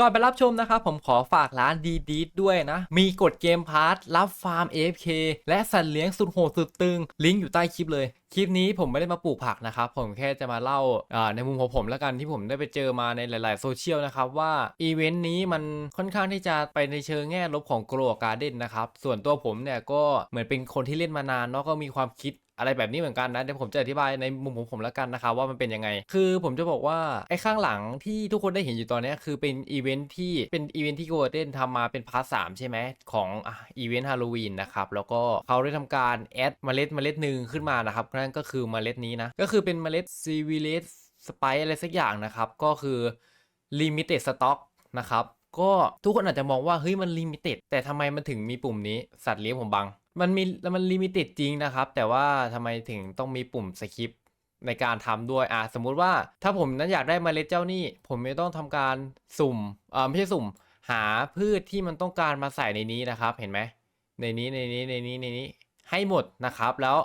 ก่อนไปรับชมนะครับผมขอฝากร้านดีดีด้วยนะ มีกดเกมพาร์ทรับฟาร์ม AFK และสัตว์เลี้ยงสุดโหดสุดตึง ลิงก์อยู่ใต้คลิปเลย คลิปนี้ผมไม่ได้มาปลูกผักนะครับ ผมแค่จะมาเล่าในมุมของผมแล้วกันที่ผมได้ไปเจอมาในหลาย ๆ โซเชียลนะครับ ว่าอีเวนต์นี้มันค่อนข้างที่จะไปในเชิงแง่ลบของโกลการ์เด้นนะครับ ส่วนตัวผมเนี่ยก็เหมือนเป็นคนที่เล่นมานานเนาะก็มีความคิด อะไรแบบนี้เหมือนกันนะเดี๋ยวผมจะอธิบายในมุมของผมแล้วกันนะครับว่ามันเป็นยังไง คือผมจะบอกว่าไอ้ข้างหลังที่ทุกคนได้เห็นอยู่ตอนนี้คือเป็นอีเวนท์ที่เป็นอีเวนท์ที่โกลเด้นทำมาเป็นพาร์ทสามใช่ไหมของอีเวนต์ฮาโลวีนนะครับแล้วก็เขาได้ทำการแอดเมล็ดเมล็ดหนึ่งขึ้นมานะครับนั่นก็คือเมล็ดนี้นะก็คือเป็นเมล็ดซีวิเลสสไปอะไรสักอย่างนะครับก็คือลิมิเต็ดสต็อกนะครับก็ทุกคนอาจจะมองว่าเฮ้ยมันลิมิเต็ดแต่ทำไมมันถึงมีปุ่มนี้สัตว์เลี้ยงผมบัง มันมีมันลิมิเต็ดจริงนะครับ แต่ว่าทำไมถึงต้องมีปุ่มสคริปต์ในการทำด้วยอะสมมุติว่าถ้าผมนั้นอยากได้เมล็ดเจ้านี่ ผมไม่ต้องทำการสุ่มเออไม่ใช่สุ่ม หาพืชที่มันต้องการมาใส่ในนี้นะครับ เห็นไหมในนี้ในนี้ในนี้ในนี้ให้หมดนะครับ แล้ว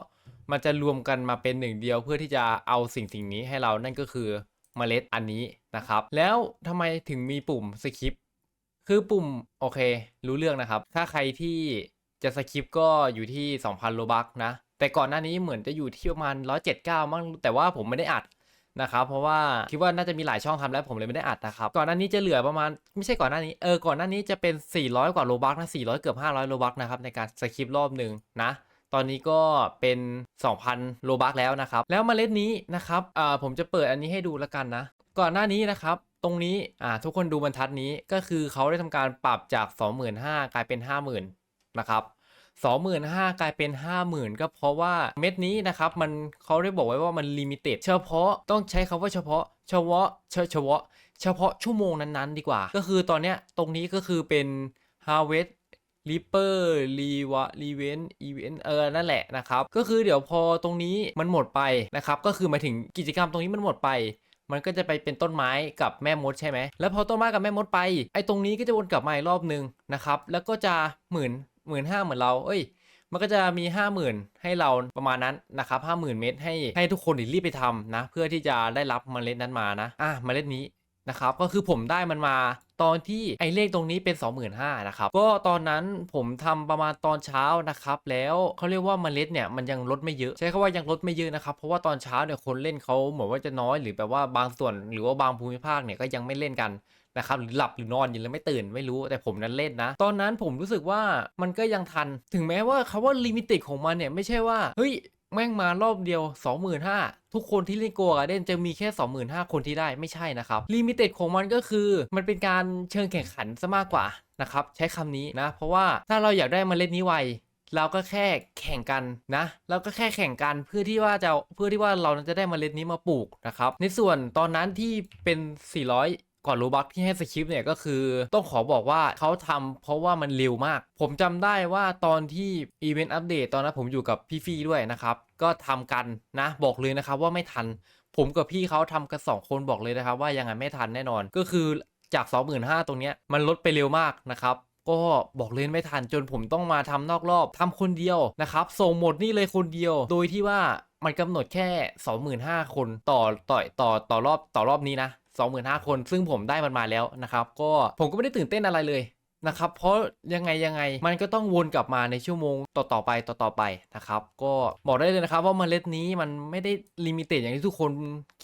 มันจะรวมกันมาเป็นหนึ่งเดียวเพื่อที่จะเอาสิ่งสิ่งนี้ให้เรานั่นก็คือเมล็ดอันนี้นะครับ แล้วทำไมถึงมีปุ่มสคริปต์คือปุ่มโอเค รู้เรื่องนะครับ ถ้าใครที่ จะสคริปก็อยู่ที่ 2,000โลบักนะ แต่ก่อนหน้านี้เหมือนจะอยู่ที่ประมาณ 179 มั้งแต่ว่าผมไม่ได้อัดนะครับเพราะว่าคิดว่าน่าจะมีหลายช่องทำแล้วผมเลยไม่ได้อัดนะครับก่อนหน้านี้จะเหลือประมาณไม่ใช่ก่อนหน้านี้เออก่อนหน้านี้จะเป็น 400 กว่าโลบักนะ400 เกือบ 500โลบักนะครับในการสคริปรอบหนึ่งนะตอนนี้ก็เป็น 2,000 โลบักแล้วนะครับ แล้วเมล็ดนี้นะครับอ่าผมจะเปิดอันนี้ให้ดูแล้วกันนะ ก่อนหน้านี้นะครับ ตรงนี้อ่าทุกคนดูบรรทัดนี้ก็คือเขาได้ทำการปรับจาก 25,000กลายเป็น 50,000 นะครับ25,000 กลายเป็น 50,000 ก็เพราะว่าเม็ดนี้นะครับมันเขาได้บอกไว้ว่ามันลิมิเต็ดเฉพาะต้องใช้คำว่าเฉพาะเฉพาะเฉเฉพาะเฉพาะชั่วโมงนั้นๆ ดีกว่า ก็คือตอนเนี้ยตรงนี้ก็คือเป็น harvest Reaper r e w a r e v e n t Event เออ นั่นแหละนะครับ ก็คือเดี๋ยวพอตรงนี้มันหมดไปนะครับ ก็คือมาถึงกิจกรรมตรงนี้มันหมดไป มันก็จะไปเป็นต้นไม้กับแม่มดใช่ไหม แล้วพอต้นไม้กับแม่มดไป ไอ้ตรงนี้ก็จะวนกลับมาอีกรอบนึงนะครับ แล้วก็จะหมื่น หมื่นห้าเหมือนเรา เอ้ย มันก็จะมี 5 0,000 ให้เราประมาณนั้นนะครับ50,000 เม็ดให้ให้ทุกคนรีบไปทำนะ เพื่อที่จะได้รับเมล็ดนั้นมานะ อะเมล็ดนี้นะครับก็คือผมได้มันมาตอนที่ไอ้เลขตรงนี้เป็น 25,000นะครับก็ตอนนั้นผมทำประมาณตอนเช้านะครับแล้วเขาเรียกว่าเมล็ดเนี่ยมันยังลดไม่เยอะ ใช้คำว่ายังลดไม่เยอะนะครับเพราะว่าตอนเช้าเนี่ยคนเล่นเขาเหมือนว่าจะน้อยหรือแบบว่าบางส่วนหรือว่าบางภูมิภาคเนี่ยก็ยังไม่เล่นกัน นะครับหรือหลับหรือนอนอยู่แล้วไม่ตื่นไม่รู้แต่ผมนั้นเล่นนะ ตอนนั้นผมรู้สึกว่ามันก็ยังทัน ถึงแม้ว่าคาว่าลิมิเต็ดของมันเนี่ยไม่ใช่ว่าเฮ้ยแม่งมารอบเดียว 25,000 ทุกคนที่เล่นโกกาเด้นจะมีแค่ 25,000 คนที่ได้ไม่ใช่นะครับลิมิเต็ดของมันก็คือ มันเป็นการเชิงแข่งขันซะมากกว่านะครับใช้คำนี้นะ เพราะว่าถ้าเราอยากได้เมาเล่นนี้ไวเราก็แค่แข่งกันนะเราก็แค่แข่งกันเพื่อที่ว่าจะเพื่อที่ว่าเราจะได้เมล็ดนี้มาปลูกนะครับในส่วนตอนนั้นที่เป็น 400 ก่อนรูบักที่ให้สคริปต์เนี่ยก็คือต้องขอบอกว่าเขาทำเพราะว่ามันเร็วมาก ผมจำได้ว่าตอนที่อีเวนต์อัปเดตตอนนั้นผมอยู่กับพี่ฟี่ด้วยนะครับ ก็ทำกันนะบอกเลยนะครับว่าไม่ทัน ผมกับพี่เขาทำกันสองคนบอกเลยนะครับ ว่ายังไงไม่ทันแน่นอน ก็คือจาก 25,000ตรงเนี้ยมันลดไปเร็วมากนะครับก็บอกเลยไม่ทันจนผมต้องมาทำนอกรอบทำคนเดียวนะครับส่งหมดนี่เลยคนเดียว โดยที่ว่ามันกำหนดแค่ 25,000 คนต่อต่อต่อต่อรอบต่อรอบนี้นะ 25,000 คน ซึ่งผมได้มันมาแล้วนะครับ ก็ผมก็ไม่ได้ตื่นเต้นอะไรเลยนะครับ เพราะยังไงยังไงมันก็ต้องวนกลับมาในชั่วโมงต่อต่อไปต่อต่อไปนะครับ ก็บอกได้เลยนะครับว่าเมล็ดนี้มันไม่ได้ลิมิเต็ดอย่างที่ทุกคน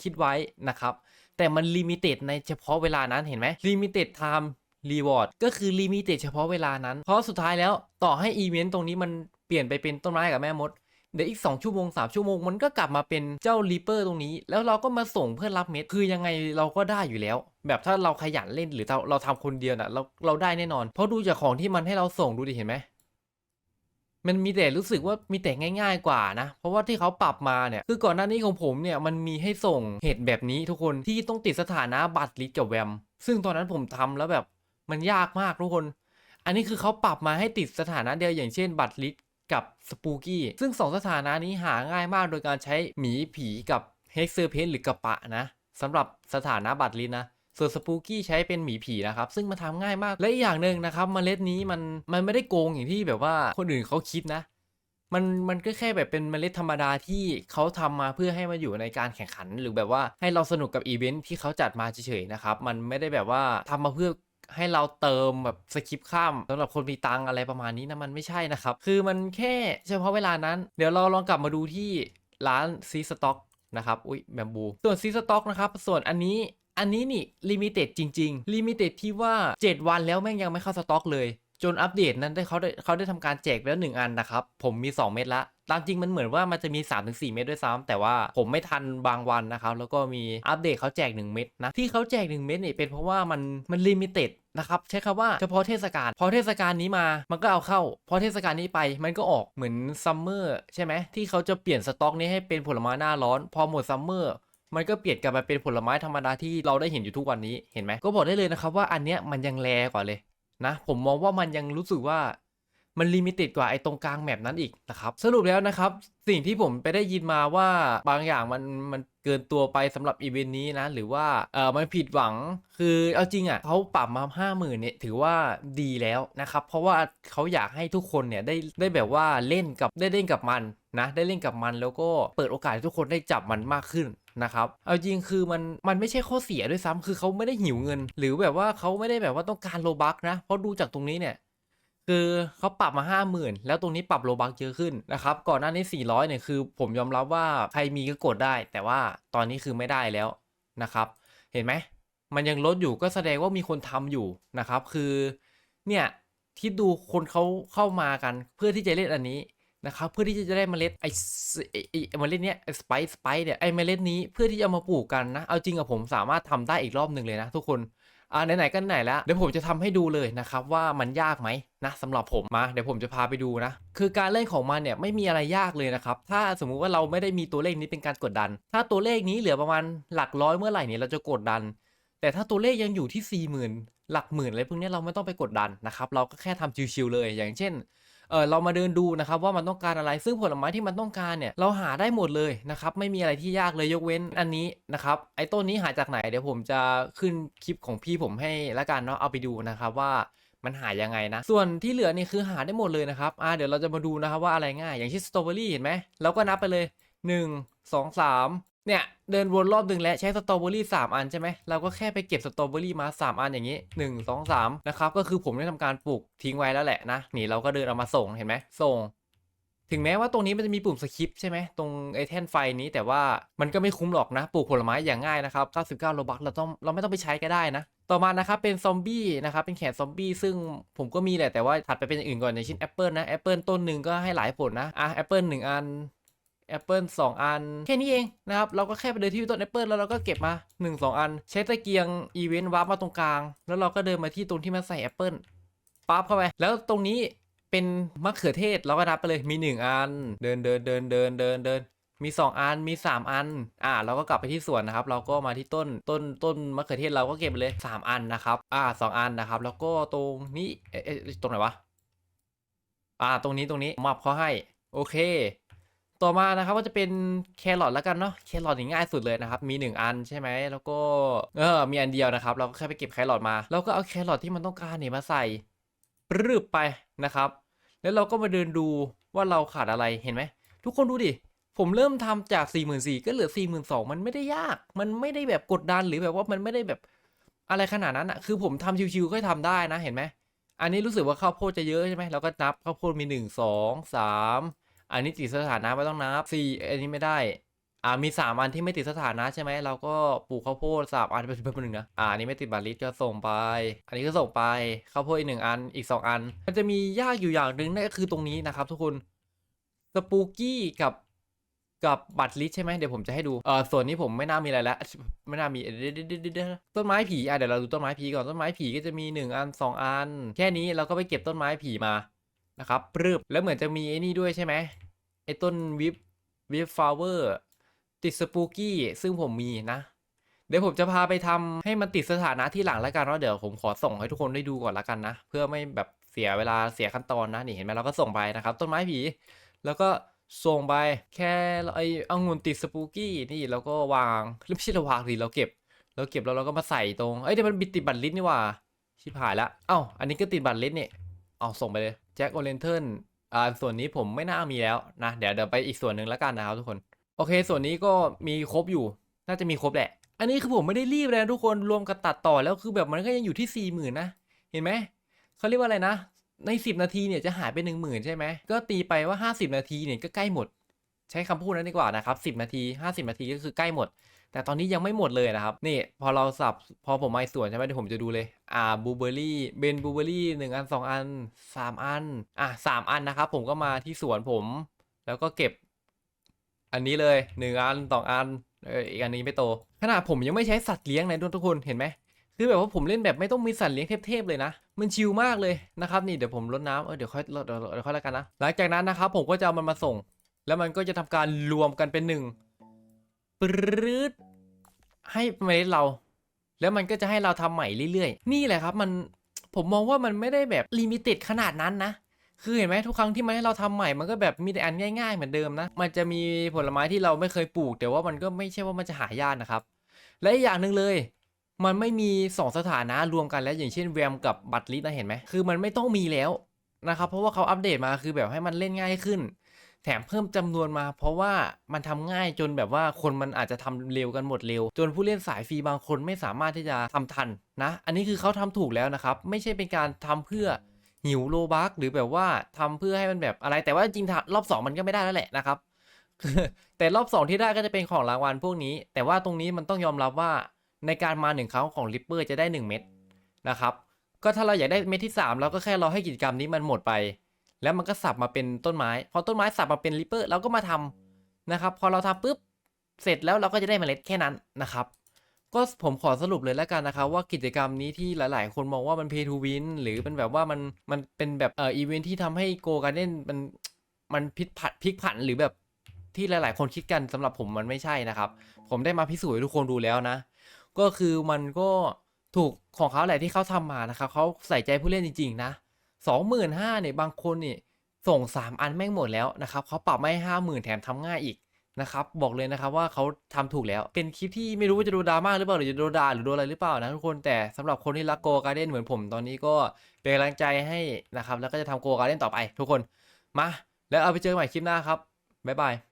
คิดไว้นะครับ แต่มันลิมิเต็ดในเฉพาะเวลานั้นเห็นไหมลิมิเต็ดไทม์รีวอร์ดก็คือลิมิเต็ดเฉพาะเวลานั้น เพราะสุดท้ายแล้วต่อให้อีเวนต์ตรงนี้มันเปลี่ยนไปเป็นต้นไม้กับแม่มด เดี๋ยวอีก 2 ชั่วโมง 3 ชั่วโมงมันก็กลับมาเป็นเจ้ารีเปอร์ตรงนี้ แล้วเราก็มาส่งเพื่อรับเม็ด คือยังไงเราก็ได้อยู่แล้ว แบบถ้าเราขยันเล่นหรือเราเราทำคนเดียวน่ะเราเราได้แน่นอน เพราะดูจากของที่มันให้เราส่งดูดิเห็นไหมมันมีแต่รู้สึกว่ามีแต่ง่าย ๆ กว่านะ เพราะว่าที่เขาปรับมาเนี่ย คือก่อนหน้านี้ของผมเนี่ยมันมีให้ส่งเหตุแบบนี้ทุกคนที่ต้องติดสถานะบัตรลิสกับแวม ซึ่งตอนนั้นผมทำแล้วแบบมันยากมากทุกคน อันนี้คือเขาปรับมาให้ติดสถานะเดียวอย่างเช่น บัตรลิส กับสปูกี้ซึ่งสองสถานะนี้หาง่ายมากโดยการใช้หมีผีกับเฮกเซอร์เพนหรือกระปะนะสำหรับสถานะบัตรลิสนะส่วนสปูกี้ใช้เป็นหมีผีนะครับ ซึ่งมันทำง่ายมาก และอีกอย่างหนึ่งนะครับเมล็ดนี้มันมันไม่ได้โกงอย่างที่แบบว่าคนอื่นเขาคิดนะ มันมันก็แค่แบบเป็นเมล็ดธรรมดาที่เขาทำมาเพื่อให้มาอยู่ในการแข่งขัน หรือแบบว่าให้เราสนุกกับอีเวนท์ที่เขาจัดมาเฉยๆนะครับ มันไม่ได้แบบว่าทำมาเพื่อ ให้เราเติมแบบสคิปข้ามสำหรับคนมีตังอะไรประมาณนี้นะมันไม่ใช่นะครับ คือมันแค่เฉพาะเวลานั้น เดี๋ยวเราลองกลับมาดูที่ร้านซีสต็อกนะครับ อุ้ยแบมบู ส่วนซีสต็อกนะครับ ส่วนอันนี้อันนี้นี่ลิมิเต็ดจริงๆลิมิเต็ดที่ว่า 7 วันแล้วแม่งยังไม่เข้าสต็อกเลย จนอัปเดตนั้นได้เขาได้เขาได้ทำการแจกไปแล้วหนึ่งอันนะครับ ผมมี 2 เม็ดละ ตามจริงมันเหมือนว่ามันจะมี 3-4 เม็ดด้วยซ้ำแต่ว่าผมไม่ทันบางวันนะครับ แล้วก็มีอัปเดตเขาแจก 1 เม็ดนะ ที่เขาแจก 1 เม็ดเนี่ยเป็นเพราะว่ามันมันลิมิเต็ดนะครับใช้คำว่าเฉพาะเทศกาลพอเทศกาลนี้มามันก็เอาเข้า พอเทศกาลนี้ไปมันก็ออกเหมือนซัมเมอร์ใช่ไหมที่เขาจะเปลี่ยนสต็อกนี้ให้เป็นผลไม้หน้าร้อน พอหมดซัมเมอร์มันก็เปลี่ยนกลับมาเป็นผลไม้ธรรมดาที่เราได้เห็นอยู่ทุกวันนี้เห็นไหมก็บอกได้เลยนะครับว่าอันเนี้ยมันยังแรกว่าเลยนะผมมองว่ามันยังรู้สึกว่า มันลิมิเต็ดกว่าไอ้ตรงกลางแมปนั้นอีกนะครับสรุปแล้วนะครับ สิ่งที่ผมไปได้ยินมาว่าบางอย่างมันมันเกินตัวไปสำหรับอีเวนต์นี้นะ หรือว่าเออมันผิดหวังคือเอาจริงอะเขาปรับมาห้าหมื่นเนี่ยถือว่าดีแล้วนะครับ เพราะว่าเขาอยากให้ทุกคนเนี่ยได้ได้แบบว่าเล่นกับได้เล่นกับมันนะได้เล่นกับมันแล้วก็เปิดโอกาสให้ทุกคนได้จับมันมากขึ้นนะครับเอาจริงคือมันมันไม่ใช่ข้อเสียด้วยซ้ำคือเขาไม่ได้หิวเงิน หรือแบบว่าเขาไม่ได้แบบว่าต้องการโลบักนะ เพราะดูจากตรงนี้เนี่ย คือเขาปรับมา 5 0,000 แล้วตรงนี้ปรับโลบักเยอะขึ้นนะครับ ก่อนหน้านี้ 400เนี่ยคือ ผมยอมรับว่าใครมีก็กดได้ แต่ว่าตอนนี้คือไม่ได้แล้วนะครับ เห็นไหม มันยังลดอยู่ก็แสดงว่ามีคนทำอยู่นะครับ คือเนี่ยที่ดูคนเขาเข้ามากันเพื่อที่จะเล่นอันนี้นะครับ เพื่อที่จะได้เมล็ดไอ้เมล็ดเนี้ยสไปซ์สไปซ์เนี่ยไอ้เมล็ดนี้เพื่อที่จะมาปลูกกันนะ เอาจริงอะผมสามารถทำได้อีกรอบหนึ่งเลยนะทุกคน อ่าไหนๆก็ไหนแล้วเดี๋ยวผมจะทำให้ดูเลยนะครับว่ามันยากไหมนะสำหรับผมมาเดี๋ยวผมจะพาไปดูนะ คือการเล่นของมันเนี่ยไม่มีอะไรยากเลยนะครับ ถ้าสมมุติว่าเราไม่ได้มีตัวเลขนี้เป็นการกดดัน ถ้าตัวเลขนี้เหลือประมาณหลักร้อยเมื่อไหร่เนี่ยเราจะกดดัน แต่ถ้าตัวเลขยังอยู่ที่4 0,000หลักหมื่นอะไรพวกนี้เราไม่ต้องไปกดดันนะครับ เราก็แค่ทำชิวๆเลย อย่างเช่น เออเรามาเดินดูนะครับว่ามันต้องการอะไรซึ่งผลไม้ที่มันต้องการเนี่ยเราหาได้หมดเลยนะครับไม่มีอะไรที่ยากเลยยกเว้นอันนี้นะครับไอ้ต้นนี้หาจากไหนเดี๋ยวผมจะขึ้นคลิปของพี่ผมให้ละกันเนาะเอาไปดูนะครับว่ามันหายังไงนะ ส่วนที่เหลือนี่คือหาได้หมดเลยนะครับอ่าเดี๋ยวเราจะมาดูนะครับว่าอะไรง่าย อย่างเช่นสตรอเบอรี่เห็นไหมเราก็นับไปเลย 1 2 3 เนี่ยเดินวนรอบหนึ่งแล้วใช้สตรอเบอรี่3อันใช่ไหมเราก็แค่ไปเก็บสตรอเบอรี่มา3อันอย่างนี้ 1 2 3นะครับก็คือผมได้ทำการปลูกทิ้งไว้แล้วแหละนะนี่เราก็เดินเอามาส่งเห็นไหมส่ง ถึงแม้ว่าตรงนี้มันจะมีปุ่มสคริปใช่ไหมตรงไอ้แท่นไฟนี้แต่ว่ามันก็ไม่คุ้มหรอกนะปลูกผลไม้อย่างง่ายนะครับ99โลบัคเราต้องเราไม่ต้องไปใช้ก็ได้นะต่อมานะครับเป็นซอมบี้นะครับเป็นแขนซอมบี้ซึ่งผมก็มีแหละแต่ว่าถัดไปเป็นอย่างอื่นก่อนอย่างเช่นแอปเปิลนะแอปเปิลต้นหนึ่งก็ให้หลายผลนะอะแอปเปิลหนึ่งอัน แอปเปิลสองอัน แค่นี้เองนะครับ เราก็แค่ไปเดินที่ต้นแอปเปิลแล้วเราก็เก็บมา 1 2 อัน ใช้ตะเกียงอีเวนต์วาร์ปมาตรงกลาง แล้วเราก็เดินมาที่ตรงที่มันใส่แอปเปิลปั๊บเข้าไป แล้วตรงนี้เป็นมะเขือเทศเราก็นับไปเลยมี 1 อัน เดินเดินเดินเดินเดินเดินมี 2 อันมี 3 อัน อ่า เราก็กลับไปที่สวนนะครับ เราก็มาที่ต้นต้นต้นมะเขือเทศเราก็เก็บไปเลย 3 อันนะครับ อ่าสองอันนะครับ แล้วก็ตรงนี้เอ๊ะเอ๊ะตรงไหนวะอ่า ตรงนี้ตรงนี้มอบเขาให้ โอเค ต่อมานะครับก็จะเป็นแครอทแล้วกันเนาะแครอทนี่ง่ายสุดเลยนะครับมี 1 อันใช่ไหมแล้วก็เออมีอันเดียวนะครับ เราก็แค่ไปเก็บแครอทมาแล้วก็เอาแครอทที่มันต้องการเนี่ยมาใส่ปรึบไปนะครับ แล้วเราก็มาเดินดูว่าเราขาดอะไรเห็นไหมทุกคนดูดิผมเริ่มทำจาก 4 4 0 0 0ก็เหลือ 4 2 0 0 0มันไม่ได้ยาก มันไม่ได้แบบกดดันหรือแบบว่ามันไม่ได้แบบอะไรขนาดนั้นอะคือผมทำชิวๆก็ทำได้นะเห็นไหมอันนี้รู้สึกว่าข้าวโพดจะเยอะใช่ไหมเราก็นับข้าวโพดมี 1 2 3 อันนี้ติดสถานะไม่ต้องนับ4อันนี้ไม่ได้อ่ามี 3 อันที่ไม่ติดสถานะใช่ไหมเราก็ปลูกข้าวโพดสามอันเป็นเป็นหนึ่งนะอ่าอันนี้ไม่ติดบัตรลิสต์ก็ส่งไป อันนี้ก็ส่งไปข้าวโพดอีกหนึ่งอันอีก 2 อัน มันจะมียากอยู่อย่างหนึ่งนั่นก็คือตรงนี้นะครับ ทุกคนสปูกี้กับกับบัตรลิสต์ใช่ไหมเดี๋ยวผมจะให้ดูเออส่วนนี้ผมไม่น่ามีอะไรแล้วไม่น่ามีเดี๋ยวเดเดเดต้นไม้ผีอะเดี๋ยวเราดูต้นไม้ผีก่อนต้นไม้ผีก็จะมี 1 อัน 2 อัน แค่นี้เราก็ไปเก็บต้นไม้ผีมา นะครับปรึบแล้วเหมือนจะมีไอ้นี่ด้วยใช่ไหมไอ้ต้นวิปวิปฟลาวเวอร์ติดสปูกี้ซึ่งผมมีนะเดี๋ยวผมจะพาไปทำให้มันติดสถานะที่หลังแล้วกันว่าเดี๋ยวผมขอส่งให้ทุกคนได้ดูก่อนละกันนะ เพื่อไม่แบบเสียเวลาเสียขั้นตอนนะนี่เห็นไหมเราก็ส่งไปนะครับ ต้นไม้ผี แล้วก็ส่งไปแค่ไอ้องุ่นติดสปูกี้นี่เราก็วางไม่ใช่เราวางสิเราเก็บ เราเก็บแล้วเราก็มาใส่ตรงเอ้ยเดี๋ยวมันบิดติดบัตรลิสนี่ว่าชิบหายละเอ้าอันนี้ก็ติดบัตรลิสต์นี่เอาส่งไปเลย แจ็คโอเลนเทิลอ่าส่วนนี้ผมไม่น่ามีแล้วนะ เดี๋ยวเดี๋ยวไปอีกส่วนหนึ่งแล้วกันนะครับทุกคน โอเค ส่วนนี้ก็มีครบอยู่ น่าจะมีครบแหละ อันนี้คือผมไม่ได้รีบเลยทุกคนรวมกับตัดต่อแล้วคือแบบมันก็ยังอยู่ที่สี่หมื่นนะเห็นไหมเขาเรียกว่าอะไรนะ ใน 10 นาทีเนี่ยจะหายไป1 0,000 ใช่ไหมก็ตีไปว่า 50 นาทีเนี่ยก็ใกล้หมด ใช้คำพูดนั้นดีกว่านะครับ10 นาที 50 นาทีก็คือใกล้หมด แต่ตอนนี้ยังไม่หมดเลยนะครับ นี่พอเราสับพอผมมาส่วนใช่ไหมเดี๋ยวผมจะดูเลย อ่าบูเบอรี่เบนบูเบอรี่หนึ่งอันสองอันสามอัน อะสามอันนะครับ ผมก็มาที่สวนผม แล้วก็เก็บ อันนี้เลยหนึ่งอันสองอันเอออีกอันนี้ไม่โต ขนาดผมยังไม่ใช้สัตว์เลี้ยงเลยทุกคนเห็นไหมคือแบบว่าผมเล่นแบบไม่ต้องมีสัตว์เลี้ยงเทพๆเลยนะ มันชิลมากเลยนะครับนี่เดี๋ยวผมลดน้ำเออเดี๋ยวค่อยเดี๋ยวค่อยแล้วกันนะ หลังจากนั้นนะครับผมก็จะเอามันมาส่ง แล้วมันก็จะทำการรวมกันเป็นหนึ่ง ปรืดให้เมล็ดเรา แล้วมันก็จะให้เราทำใหม่เรื่อยๆ นี่แหละครับมันผมมองว่ามันไม่ได้แบบลิมิเต็ดขนาดนั้นนะ คือเห็นไหมทุกครั้งที่มันให้เราทำใหม่ มันก็แบบมีแต่อันง่าย ๆ เหมือนเดิมนะ มันจะมีผลไม้ที่เราไม่เคยปลูก แต่ว่ามันก็ไม่ใช่ว่ามันจะหายากนะครับ และอีกอย่างหนึ่งเลย มันไม่มี 2 สถานะรวมกันแล้วอย่างเช่นแวมกับบัตรลิสนะเห็นไหมคือมันไม่ต้องมีแล้วนะครับ เพราะว่าเขาอัปเดตมาคือแบบให้มันเล่นง่ายขึ้น แถมเพิ่มจำนวนมา เพราะว่ามันทำง่ายจนแบบว่าคนมันอาจจะทำเร็วกันหมดเร็ว จนผู้เล่นสายฟรีบางคนไม่สามารถที่จะทำทันนะ อันนี้คือเขาทำถูกแล้วนะครับ ไม่ใช่เป็นการทำเพื่อหิวโลบักหรือแบบว่าทำเพื่อให้มันแบบอะไรแต่ว่าจริงๆรอบ 2 มันก็ไม่ได้แล้วแหละนะครับแต่รอบ 2 ที่ได้ก็จะเป็นของรางวัลพวกนี้ แต่ว่าตรงนี้มันต้องยอมรับว่าในการมาหนึ่งครั้งของริปเปอร์จะได้ 1 เม็ดนะครับก็ถ้าเราอยากได้เม็ดที่ 3 เราก็แค่รอให้กิจกรรมนี้มันหมดไป แล้วมันก็สับมาเป็นต้นไม้ พอต้นไม้สับมาเป็นริปเปอร์เราก็มาทำนะครับ พอเราทำปุ๊บเสร็จแล้วเราก็จะได้เมล็ดแค่นั้นนะครับ ก็ผมขอสรุปเลยแล้วกันนะครับ ว่ากิจกรรมนี้ที่หลาย ๆ คนมองว่ามัน pay to win หรือเป็นแบบว่ามันมันเป็นแบบเอ่ออีเวนท์ที่ทำให้โกการเล่นมันมันพลิกผันพลิกผันหรือแบบที่หลาย ๆ คนคิดกันสำหรับผมมันไม่ใช่นะครับ ผมได้มาพิสูจน์ให้ทุกคนดูแล้วนะ ก็คือมันก็ถูกของเขาแหละที่เขาทำมานะครับเขาใส่ใจผู้เล่นจริง ๆ นะ สองหมื่นห้าเนี่ยบางคนนี่ส่งสามอันแม่งหมดแล้วนะครับเขาปรับไม่ห้าหมื่นแถมทำง่ายอีกนะครับบอกเลยนะครับว่าเขาทำถูกแล้ว เป็นคลิปที่ไม่รู้ว่าจะโดนดราม่าหรือเปล่าหรือจะโดนด่าหรือโดนอะไรหรือเปล่านะทุกคนแต่สำหรับคนที่รักโกการ์เด้นเหมือนผมตอนนี้ก็เป็นกำลังใจให้นะครับแล้วก็จะทำโกการ์เด้นต่อไป ทุกคนมาแล้วเอาไปเจอกันใหม่คลิปหน้าครับบ๊ายบาย